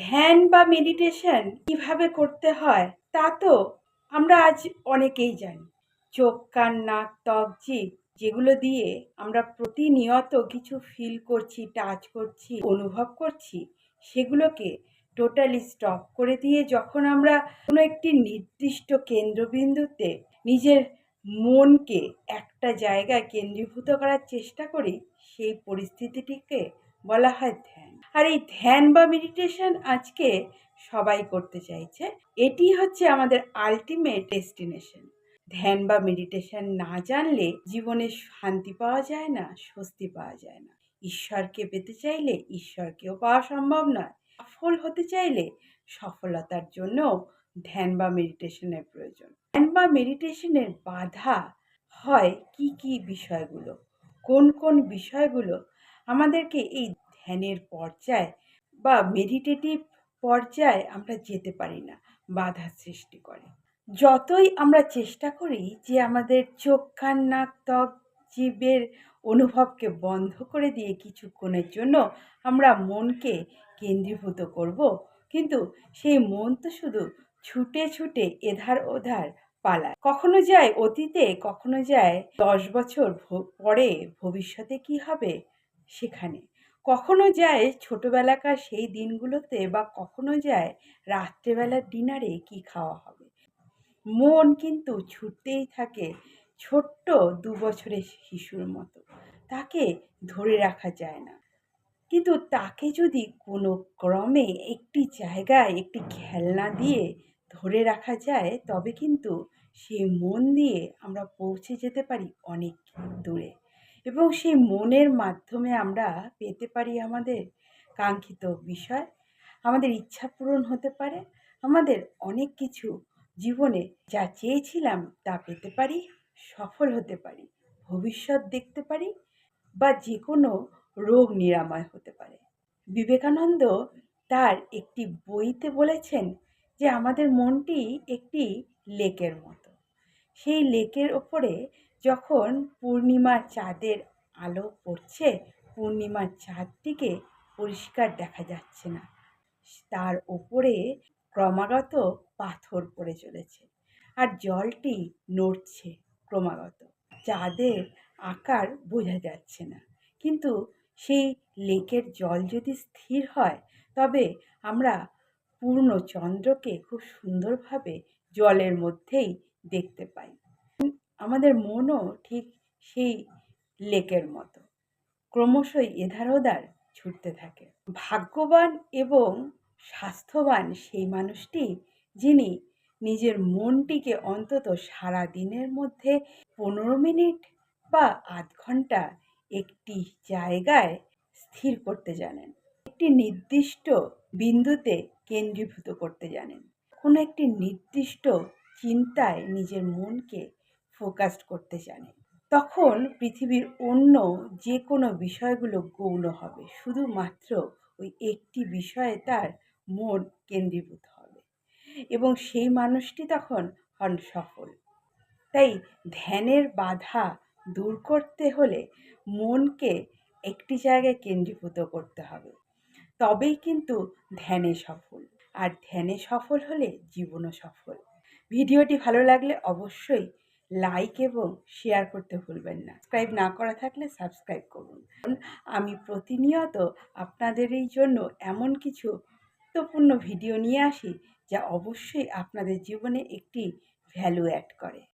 ধ্যান বা মেডিটেশন কীভাবে করতে হয়, তা তো আমরা আজ অনেকেই জানি। চোখ, কান, নাক, ত্বক, জিভ যেগুলো দিয়ে আমরা প্রতিনিয়ত কিছু ফিল করছি টাচ করছি, অনুভব করছি, সেগুলোকে টোটালি স্টপ করে দিয়ে যখন আমরা কোনো একটি নির্দিষ্ট কেন্দ্রবিন্দুতে নিজের মনকে একটা জায়গায় কেন্দ্রীভূত করার চেষ্টা করি, সেই পরিস্থিতিটিকে বলা হয় ধ্যান। আর এই ধ্যান বা মেডিটেশন আজকে সবাই করতে চাইছে, এটি হচ্ছে আমাদের আলটিমেট ডেস্টিনেশন ধ্যান বা মেডিটেশন না জানলে জীবনে শান্তি পাওয়া যায় না, স্বস্তি পাওয়া যায় না। ঈশ্বরকে পেতে চাইলে ঈশ্বরকেও পাওয়া সম্ভব নয়। সফল হতে চাইলে সফলতার জন্য ধ্যান বা মেডিটেশনের প্রয়োজন। ধ্যান বা মেডিটেশনের বাধা হয় কি কি বিষয়গুলো? কোন কোন বিষয়গুলো আমাদেরকে এই ধ্যানের পর্যায় বা মেডিটেটিভ পর্যায়ে আমরা যেতে পারি না, বাধা সৃষ্টি করে। যতই আমরা চেষ্টা করি যে আমাদের চোখ, কান, নাক, ত্বক জীবের অনুভবকে বন্ধ করে দিয়ে কিছুক্ষণের জন্য আমরা মনকে কেন্দ্রীভূত করব, কিন্তু সেই মন তো শুধু ছুটে ছুটে এধার ওধার পালায়। কখনো যায় অতীতে, কখনো যায় দশ বছর পরে ভবিষ্যতে কি হবে? সেখানে কখনো যায় ছোটোবেলাকার সেই দিনগুলোতে বা কখনো যায় রাত্রেবেলার ডিনারে কি খাওয়া হবে? মন কিন্তু ছুটতেই থাকে ছোট্ট দু বছরের শিশুর মতো। তাকে ধরে রাখা যায় না। কিন্তু তাকে যদি কোনো ক্রমে একটি জায়গায় একটি খেলনা দিয়ে ধরে রাখা যায়, তবে কিন্তু সেই মন দিয়ে আমরা পৌঁছে যেতে পারি অনেক দূরে। এবং সেই মনের মাধ্যমে আমরা পেতে পারি আমাদের কাঙ্ক্ষিত বিষয়। আমাদের ইচ্ছা পূরণ হতে পারে। আমাদের অনেক কিছু জীবনে যা চেয়েছিলাম তা পেতে পারি, সফল হতে পারি, ভবিষ্যৎ দেখতে পারি বা যে কোনো রোগ নিরাময় হতে পারে। বিবেকানন্দ তার একটি বইতে বলেছেন যে, আমাদের মনটি একটি লেকের মতো। সেই লেকের ওপরে যখন পূর্ণিমার চাঁদের আলো পড়ছে, পূর্ণিমার চাঁদটিকে পরিষ্কার দেখা যাচ্ছে না। তার ওপরে ক্রমাগত পাথর পড়ে চলেছে আর জলটি নড়ছে ক্রমাগত। চাঁদের আকার বোঝা যাচ্ছে না। কিন্তু সেই লেকের জল যদি স্থির হয়, তবে আমরা পূর্ণ চন্দ্রকে খুব সুন্দরভাবে জলের মধ্যেই দেখতে পাই। আমাদের মনও ঠিক সেই লেকের মতো। ক্রমশই এধার ওধার ছুটতে থাকে। ভাগ্যবান এবং স্বাস্থ্যবান সেই মানুষটি, যিনি নিজের মনটিকে অন্তত সারা দিনের মধ্যে পনেরো মিনিট বা আধ ঘণ্টা একটি জায়গায় স্থির করতে জানেন। একটি নির্দিষ্ট বিন্দুতে কেন্দ্রীভূত করতে জানেন। কোনো একটি নির্দিষ্ট চিন্তায় নিজের মনকে ফোকাসড করতে জানেন তখন পৃথিবীর অন্য যে কোনো বিষয়গুলো গৌণ হবে। শুধুমাত্র ওই একটি বিষয়ে তার মন কেন্দ্রীভূত হবে। এবং সেই মানুষটি তখন হন সফল। তাই ধ্যানের বাধা দূর করতে হলে মনকে একটি জায়গায় কেন্দ্রীভূত করতে হবে। তবেই কিন্তু ধ্যানে সফল। আর ধ্যানে সফল হলে জীবনও সফল। ভিডিওটি ভালো লাগলে অবশ্যই লাইক এবং শেয়ার করতে ভুলবেন না। সাবস্ক্রাইব না করা থাকলে সাবস্ক্রাইব করুন। আমি প্রতিনিয়ত আপনাদের এই জন্য এমন কিছু গুরুত্বপূর্ণ ভিডিও নিয়ে আসি, যা অবশ্যই আপনাদের জীবনে একটি ভ্যালু অ্যাড করে।